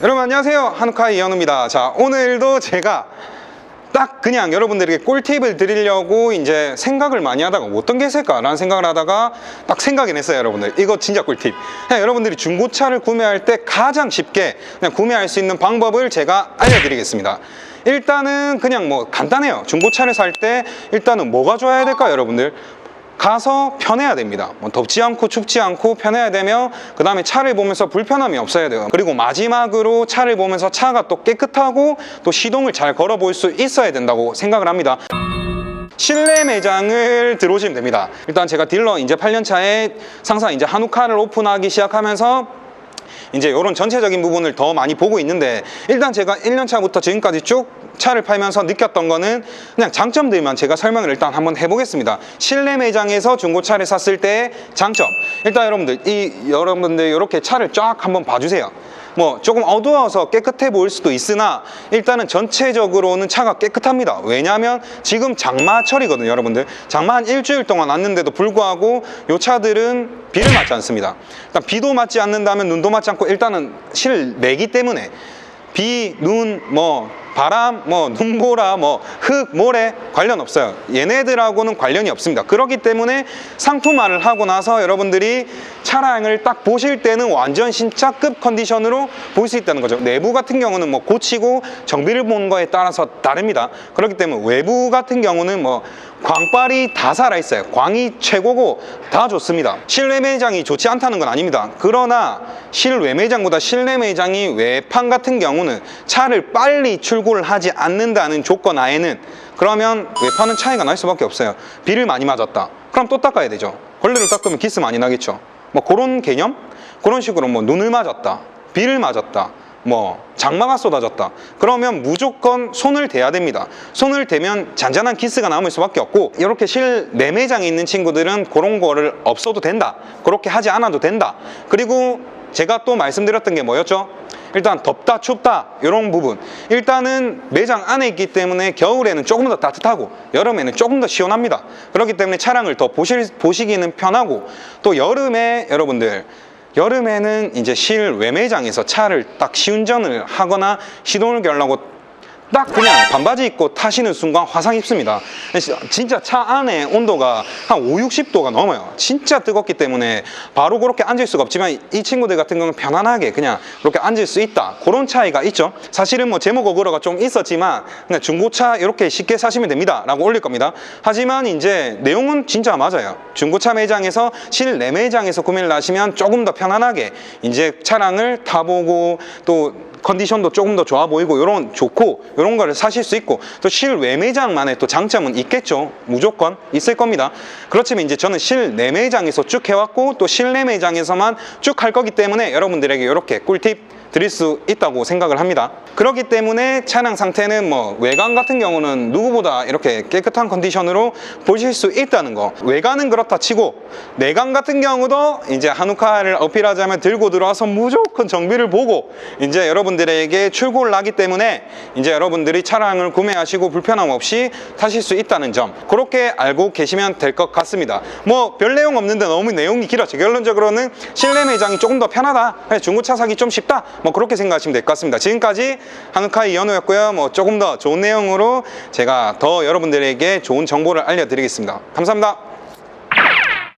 여러분 안녕하세요. 한우카 이현우입니다. 자 오늘도 제가 딱 그냥 여러분들에게 꿀팁을 드리려고 이제 생각을 많이 하다가 어떤 게 있을까라는 생각을 하다가 딱 생각이 냈어요 여러분들. 이거 진짜 꿀팁. 그냥 여러분들이 중고차를 구매할 때 가장 쉽게 그냥 구매할 수 있는 방법을 제가 알려드리겠습니다. 일단은 그냥 뭐 간단해요. 중고차를 살 때 일단은 뭐가 좋아야 될까요 여러분들 가서 편해야 됩니다. 뭐 덥지 않고 춥지 않고 편해야 되며 그 다음에 차를 보면서 불편함이 없어야 돼요. 그리고 마지막으로 차를 보면서 차가 또 깨끗하고 또 시동을 잘 걸어볼 수 있어야 된다고 생각을 합니다. 실내 매장을 들어오시면 됩니다. 일단 제가 딜러 이제 8년 차에 상사 이제 한우카를 오픈하기 시작하면서 이제 이런 전체적인 부분을 더 많이 보고 있는데 일단 제가 1년 차부터 지금까지 쭉 차를 팔면서 느꼈던 거는 그냥 장점들만 제가 설명을 일단 한번 해보겠습니다. 실내 매장에서 중고차를 샀을 때의 장점. 일단 여러분들 이 여러분들 이렇게 차를 쫙 한번 봐주세요. 뭐 조금 어두워서 깨끗해 보일 수도 있으나 일단은 전체적으로는 차가 깨끗합니다. 왜냐하면 지금 장마철이거든요, 여러분들. 장마 한 일주일 동안 왔는데도 불구하고 이 차들은 비를 맞지 않습니다. 일단 비도 맞지 않는다면 눈도 맞지 않고 일단은 실내기 때문에 비, 눈, 뭐 바람, 뭐 눈보라, 뭐 흙, 모래 관련 없어요. 얘네들하고는 관련이 없습니다. 그렇기 때문에 상품화를 하고 나서 여러분들이 차량을 딱 보실 때는 완전 신차급 컨디션으로 볼 수 있다는 거죠. 내부 같은 경우는 뭐 고치고 정비를 본 거에 따라서 다릅니다. 그렇기 때문에 외부 같은 경우는 뭐 광빨이 다 살아있어요. 광이 최고고 다 좋습니다. 실내 매장이 좋지 않다는 건 아닙니다. 그러나 실외 매장보다 실내 매장이 외판 같은 경우는 차를 빨리 출고 를 하지 않는다는 조건 하에는 그러면 외판은 차이가 날 수밖에 없어요. 비를 많이 맞았다. 그럼 또 닦아야 되죠. 걸레를 닦으면 기스 많이 나겠죠. 뭐 그런 개념? 그런 식으로 뭐 눈을 맞았다. 비를 맞았다. 뭐 장마가 쏟아졌다 그러면 무조건 손을 대야 됩니다 손을 대면 잔잔한 기스가 남을 수밖에 없고 이렇게 실내 매장에 있는 친구들은 그런 거를 없어도 된다 그렇게 하지 않아도 된다 그리고 제가 또 말씀드렸던 게 뭐였죠 일단 덥다 춥다 이런 부분. 일단은 매장 안에 있기 때문에 겨울에는 조금 더 따뜻하고 여름에는 조금 더 시원합니다. 그렇기 때문에 차량을 더 보실, 보시기는 편하고 또 여름에 여러분들 여름에는 이제 실외 매장에서 차를 딱 시운전을 하거나 시동을 걸려고 딱 그냥 반바지 입고 타시는 순간 화상 입습니다. 진짜 차 안에 온도가 한 5, 60도가 넘어요. 진짜 뜨겁기 때문에 바로 그렇게 앉을 수가 없지만 이 친구들 같은 경우는 편안하게 그냥 그렇게 앉을 수 있다. 그런 차이가 있죠. 사실은 뭐 제목 어그로가 좀 있었지만 그냥 중고차 이렇게 쉽게 사시면 됩니다. 라고 올릴 겁니다. 하지만 이제 내용은 진짜 맞아요. 중고차 매장에서 실내 매장에서 구매를 하시면 조금 더 편안하게 이제 차량을 타보고 또 컨디션도 조금 더 좋아 보이고 이런 좋고 이런 거를 사실 수 있고 또 실외 매장만의 또 장점은 있겠죠. 무조건 있을 겁니다. 그렇지만 이제 저는 실내 매장에서 쭉 해왔고 또 실내 매장에서만 쭉 할 거기 때문에 여러분들에게 이렇게 꿀팁 드릴 수 있다고 생각을 합니다. 그렇기 때문에 차량 상태는 뭐 외관 같은 경우는 누구보다 이렇게 깨끗한 컨디션으로 보실 수 있다는 거. 외관은 그렇다 치고 내관 같은 경우도 이제 한우카를 어필하자면 들고 들어와서 무조건 정비를 보고 이제 여러분들에게 출고를 하기 때문에 이제 여러분들이 차량을 구매하시고 불편함 없이 타실 수 있다는 점. 그렇게 알고 계시면 될 것 같습니다. 뭐 별 내용 없는데 너무 내용이 길었죠 결론적으로는 실내 매장이 조금 더 편하다. 중고차 사기 좀 쉽다 뭐 그렇게 생각하시면 될 것 같습니다. 지금까지 한우카이 연우였고요. 뭐 조금 더 좋은 내용으로 제가 더 여러분들에게 좋은 정보를 알려드리겠습니다. 감사합니다